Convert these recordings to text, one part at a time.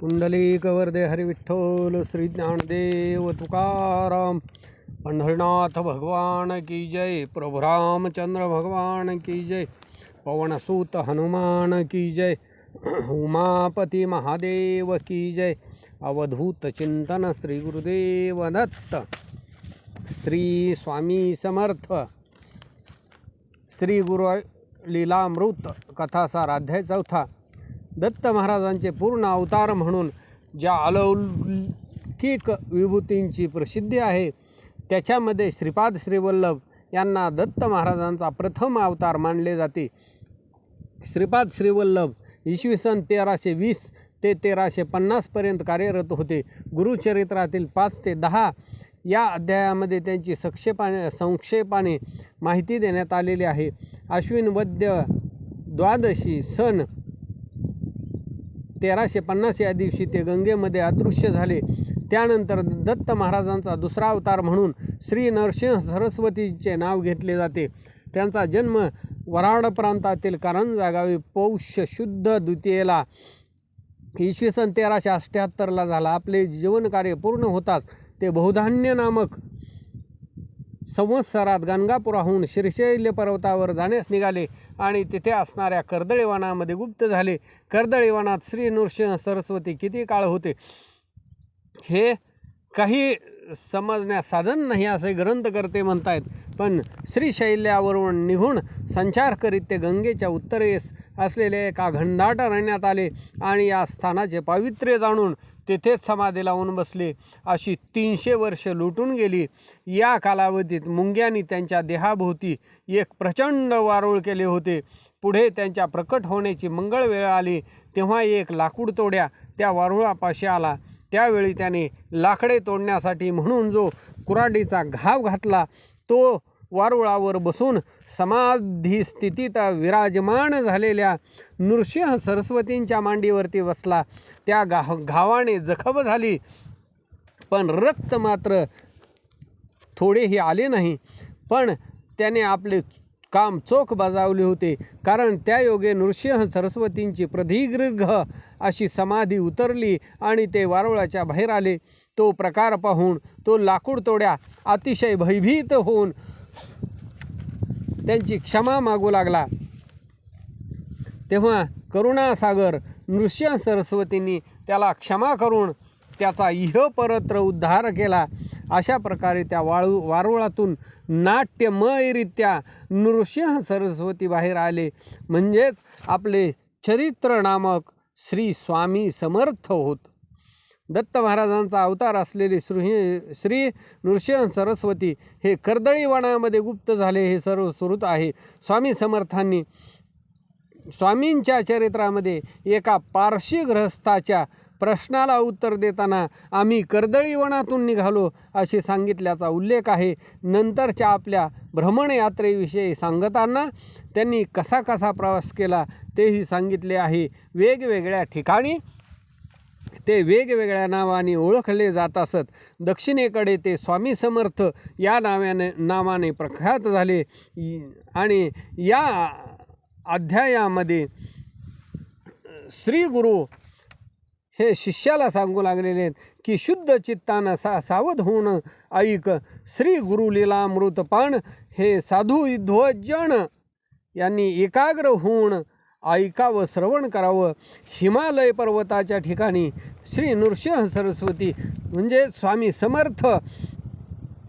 पुंडलिकवर्दे हरिविठ्ठल श्री ज्ञानदेव तुकाराम पंढरनाथ भगवान की जय प्रभुरामचंद्र भगवान की जय पवनसूत हनुमान की जय उमापती महादेव की जय अवधूत चिंतन श्री गुरुदेव दत्त श्री स्वामी समर्थ श्री गुरु लीलामृत कथासाराध्याय चौथा दत्त महाराजांचे पूर्ण अवतार म्हणून ज्या अलौकिक विभूतींची प्रसिद्धी आहे त्याच्यामध्ये श्रीपाद श्रीवल्लभ यांना दत्त महाराजांचा प्रथम अवतार मानले जाते. श्रीपाद श्रीवल्लभ इसवी सन तेराशे वीस ते तेराशे पन्नासपर्यंत कार्यरत होते. गुरुचरित्रातील पाच ते दहा या अध्यायामध्ये त्यांची संक्षेपाने संक्षेपाने माहिती देण्यात आलेली आहे. अश्विन वद्य द्वादशी सन तेराशे पन्नास या दिवशी ते गंगेमध्ये अदृश्य झाले. त्यानंतर दत्त महाराजांचा दुसरा अवतार म्हणून श्री नरसिंह सरस्वतीचे नाव घेतले जाते. त्यांचा जन्म वराड प्रांतातील कारंजा गावी पौष्य शुद्ध द्वितीयेला. इसवी सन तेराशे अठ्ठ्याहत्तरला झाला. आपले जीवनकार्य पूर्ण होताच ते बहुधान्य नामक संवत्सरात गणगापुराहून शिरशैल्य पर्वतावर जाण्यास निघाले आणि तिथे असणाऱ्या कर्दळीवनामध्ये गुप्त झाले. कर्दळीवनात श्री नृसिंह सरस्वती किती काळ होते? हे काही समजण्यास साधन नाही असे ग्रंथकर्ते म्हणतायत. पण श्रीशैल्यावरून निघून संचार करीत ते गंगेच्या उत्तरेस असलेले एका घनदाट अरण्यात आले आणि या स्थानाचे पावित्र्य जाणून तेथेच समाधी लावून बसले. अशी तीनशे वर्ष लुटून गेली. या कालावधीत मुंग्यांनी त्यांच्या देहाभोवती एक प्रचंड वारूळ केले होते. पुढे त्यांच्या प्रकट होण्याची मंगळ वेळ आली. तेव्हा एक लाकूड तोड्या त्या वारुळापाशी आला. त्यावेळी त्याने लाकडे तोडण्यासाठी म्हणून जो कुऱ्हाडीचा घाव घातला तो वारुळावर बसून समाधी स्थितीत विराजमान झालेल्या नृसिंह सरस्वतींच्या मांडीवरती बसला. त्या गा घावाने जखम झाली. पण रक्त मात्र थोडेही आले नाही. पण त्याने आपले काम चोख बजावले होते. कारण त्या योगे नृसिंह सरस्वतींची प्रदीर्घ अशी समाधी उतरली आणि ते वारुळाच्या बाहेर आले. तो प्रकार पाहून तो लाकूड तोड्या अतिशय भयभीत होऊन त्यांची क्षमा मागू लागला. तेव्हा करुणासागर नृसिंह सरस्वतींनी त्याला क्षमा करून त्याचा इह परत्र उद्धार केला. अशा प्रकारे त्या वाळू वारुळातून नाट्यमयरित्या नृसिंह सरस्वती बाहेर आले. म्हणजेच आपले चरित्र नामक श्री स्वामी समर्थ होत. दत्त महाराजांचा अवतार असलेले श्री श्री नृसिंह सरस्वती हे कर्दळीवनामध्ये गुप्त झाले हे सर्व सुरूत आहे. स्वामी समर्थांनी स्वामींच्या चरित्रामध्ये एका पारशी ग्रहस्थाच्या प्रश्नाला उत्तर देताना आम्ही कर्दळीवनातून निघालो असे सांगितल्याचा उल्लेख आहे. नंतरच्या आपल्या भ्रमणयात्रेविषयी सांगताना त्यांनी कसा कसा प्रवास केला तेही सांगितले आहे. वेगवेगळ्या ठिकाणी ते वेगवेगळ्या नावाने ओळखले जात असत. दक्षिणेकडे ते स्वामी समर्थ या नावाने नावाने प्रख्यात झाले. आणि या अध्यायामध्ये श्री गुरु हे शिष्याला सांगू लागलेले आहेत की शुद्ध चित्तानं सा सावध होऊन ऐक. श्री गुरुलीला मृतपाण हे साधू ध्वजन यांनी एकाग्र होऊन ऐकावं श्रवण करावं. हिमालय पर्वताच्या ठिकाणी श्री नृसिंह सरस्वती म्हणजे स्वामी समर्थ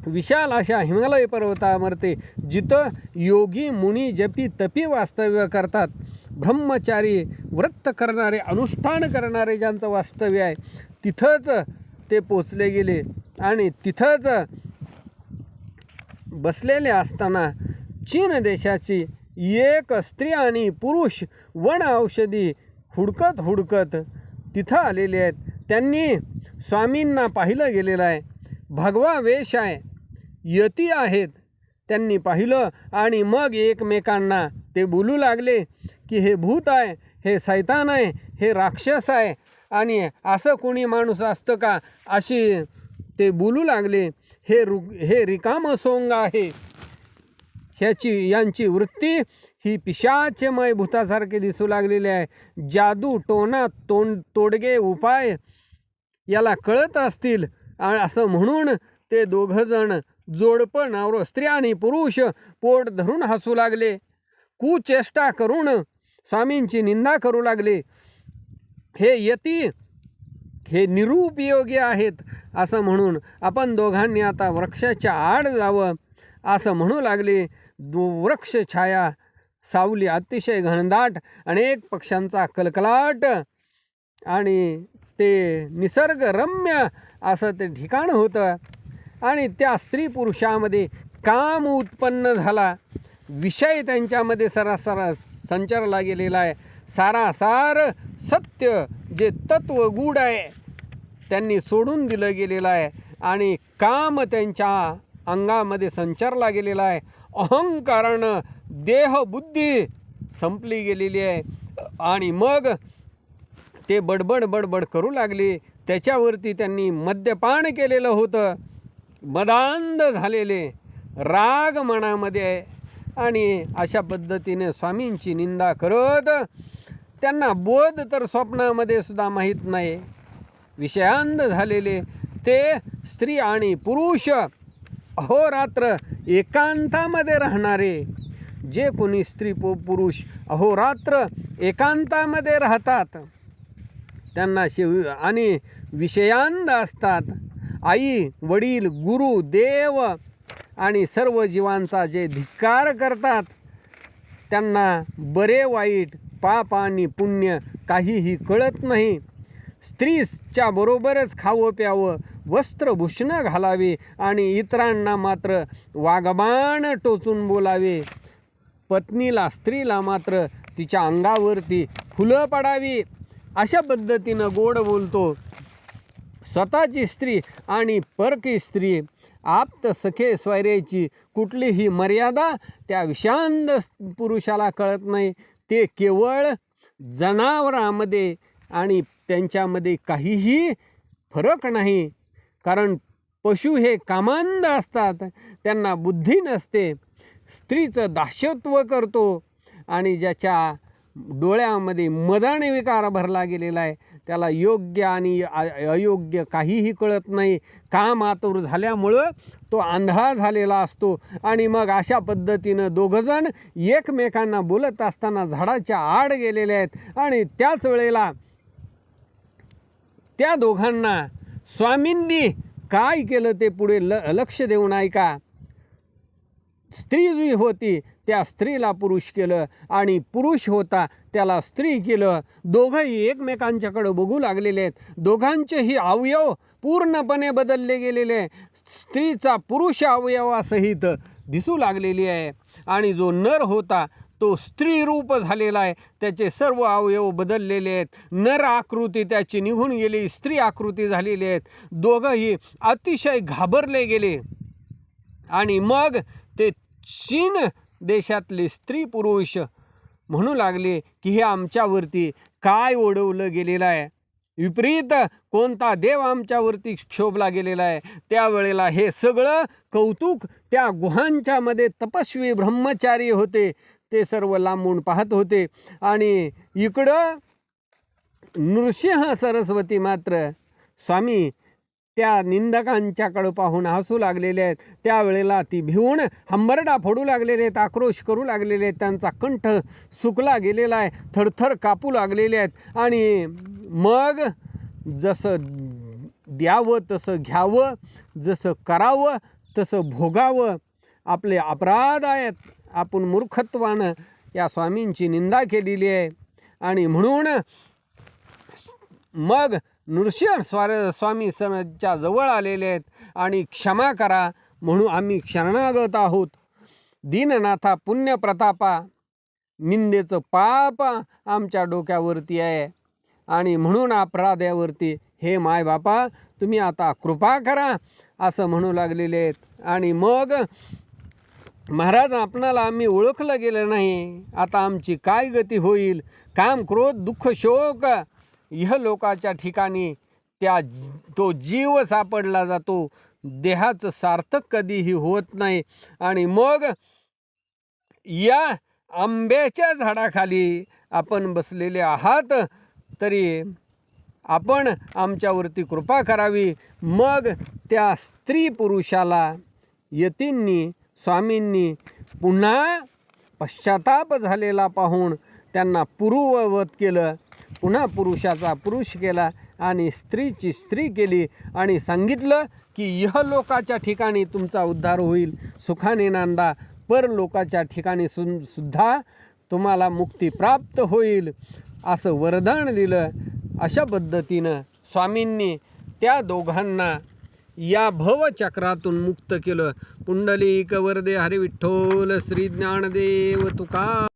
विशाल अशा हिमालय पर्वतामरते जिथं योगी मुनी जपी तपी वास्तव्य करतात. ब्रह्मचारी व्रत करणारे अनुष्ठान करणारे ज्यांचं वास्तव्य आहे तिथंच ते पोचले गेले. आणि तिथंच बसलेले असताना चीन देशाची एक स्त्री आणि पुरुष वन औषधी हुडकत हुडकत तिथं आलेले आहेत. त्यांनी स्वामींना पाहिलं गेलेलं आहे. भगवा वेश आहे. यती आहेत. त्यांनी पाहिलं आणि मग एकमेकांना ते बोलू लागले की हे भूत आहे हे सैतान आहे हे राक्षस आहे. आणि असं कोणी माणूस असतं का? अशी ते बोलू लागले हे रु हे रिकाम सोंग आहे. ह्याची यांची वृत्ती ही पिशाचमय भूतासारखे दिसू लागलेली आहे. जादू टोना तोंड तोडगे उपाय याला कळत असतील. असं म्हणून ते दोघंजण जोडपं नावरो स्त्री आणि पुरुष पोट धरून हसू लागले. कुचेष्टा करून स्वामींची निंदा करू लागले. हे यती हे निरुपयोगी आहेत असं म्हणून आपण दोघांनी आता वृक्षाच्या आड जावं असं म्हणू लागले. दो वृक्ष छाया सावली अतिशय घनदाट अनेक पक्ष्यांचा कलकलाट आणि ते निसर्गरम्य असं ते ठिकाण होतं आणि त्या स्त्री पुरुषामध्ये काम उत्पन्न झाला. विषय त्यांच्यामध्ये सरासरा संचारला गेलेला आहे. सारासार सत्य जे तत्व गूढ आहे त्यांनी सोडून दिलं गेलेलं आहे. आणि काम त्यांच्या अंगामध्ये संचारला गेलेला आहे. अहंकारानं देहबुद्धी संपली गेलेली आहे. आणि मग ते बडबड बडबड करू लागले. त्याच्यावरती त्यांनी मद्यपान केलेलं होतं. मदांध झालेले. राग मनामध्ये आहे आणि अशा पद्धतीने स्वामींची निंदा करत त्यांना बोध तर स्वप्नामध्ये सुद्धा माहीत नाही. विषयांध झालेले ते स्त्री आणि पुरुष अहोरात्र एकांतामध्ये राहणारे. जे कोणी स्त्री पु पुरुष अहोरात्र एकांतामध्ये राहतात त्यांना शिव आणि विषयांध असतात. आई वडील गुरु देव आणि सर्व जीवांचा जे धिक्कार करतात त्यांना बरे वाईट पाप आणि पुण्य काहीही कळत नाही. स्त्रीच्या बरोबरच खावं प्यावं वस्त्रभूषणं घालावे आणि इतरांना मात्र वागबाण टोचून बोलावे. पत्नीला स्त्रीला मात्र तिच्या अंगावरती फुलं पडावी. अशा पद्धतीनं गोड बोलतो. स्वतःची स्त्री आणि परकी स्त्री आप्त सखे स्वैरेची कुठलीही मर्यादा त्या विषांत पुरुषाला कळत नाही. ते केवळ जनावरामध्ये आणि त्यांच्यामध्ये काहीही फरक नाही. कारण पशु हे कामांध असतात त्यांना बुद्धी नसते. स्त्रीचं दास्यत्व करतो आणि ज्याच्या डोळ्यामध्ये मदाने विकार भरला गेलेला आहे त्याला योग्य आणि अयोग्य काहीही कळत नाही. काम आतुर झाल्यामुळं तो आंधळा झालेला असतो. आणि मग अशा पद्धतीनं दोघंजण एकमेकांना बोलत असताना झाडाच्या आड गेलेले आहेत. आणि त्याच वेळेला त्या दोघांना स्वामींनी काय केलं ते पुढे ल लक्ष देऊन ऐका स्त्री जी होती त्या स्त्रीला पुरुष केलं आणि पुरुष होता त्याला स्त्री केलं. दोघंही एकमेकांच्याकडं बघू लागलेले आहेत. दोघांचेही अवयव पूर्णपणे बदलले गेलेले आहे स्त्रीचा पुरुष अवयवासहित दिसू लागलेली आहे. आणि जो नर होता तो स्त्री रूप झालेला आहे. त्याचे सर्व अवयव बदललेले आहेत. नर आकृती त्याची निघून गेली स्त्री आकृती झालेली आहेत. दोघंही अतिशय घाबरले गेले. आणि मग ते चीन देशातले स्त्री पुरुष म्हणू लागले की हे आमच्यावरती काय ओढवलं गेलेलं आहे? विपरीत कोणता देव आमच्यावरती क्षोभला गेलेला आहे? त्यावेळेला हे सगळं कौतुक त्या गुहांच्यामध्ये तपस्वी ब्रह्मचारी होते. ते सर्व लांबून पाहत होते. आणि इकडं नृसिंह सरस्वती मात्र स्वामी त्या निंदकांच्याकडं पाहून हसू लागलेले आहेत. त्यावेळेला ती भिवून हंबरडा फोडू लागलेले आहेत आक्रोश करू लागलेले आहेत. त्यांचा कंठ सुकला गेलेला आहे थरथर कापू लागलेले आहेत. आणि मग जसं द्यावं तसं घ्यावं जसं करावं तसं भोगावं. आपले अपराध आहेत. आपण मूर्खत्वानं या स्वामींची निंदा केलेली आहे. आणि म्हणून मग नृसिंह स्वार स्वामी सनच्या जवळ आलेले आहेत आणि क्षमा करा म्हणून आम्ही शरणागत आहोत. दीननाथा पुण्य प्रतापा निंदेचं पाप आमच्या डोक्यावरती आहे आणि म्हणून अपराध्यावरती हे मायबापा तुम्ही आता कृपा करा असं म्हणू लागलेले आहेत. आणि मग महाराज आपणाला आम्ही ओळखलं गेलं नाही. आता आमची काय गती होईल? काम क्रोध दुःख शोक ह्य लोकाच्या ठिकाणी त्या तो जीव सापडला जातो. देहाचं सार्थक कधीही होत नाही. आणि मग या आंब्याच्या झाडाखाली आपण बसलेले आहात तरी आपण आमच्यावरती कृपा करावी. मग त्या स्त्री पुरुषाला यतींनी स्वामींनी पुन्हा पश्चाताप झालेला पाहून त्यांना पूर्ववत केलं. पुन्हा पुरुषाचा पुरुष केला आणि स्त्रीची स्त्री केली आणि सांगितलं की यह लोकाच्या ठिकाणी तुमचा उद्धार होईल. सुखाने नांदा परलोकाच्या ठिकाणी सुन सुद्धा तुम्हाला मुक्ती प्राप्त होईल. असं वरदान दिलं. अशा पद्धतीनं स्वामींनी त्या दोघांना या भवचक्रातून मुक्त केलं. पुंडलिक वरदे हरिविठ्ठोल श्री ज्ञानदेव तुका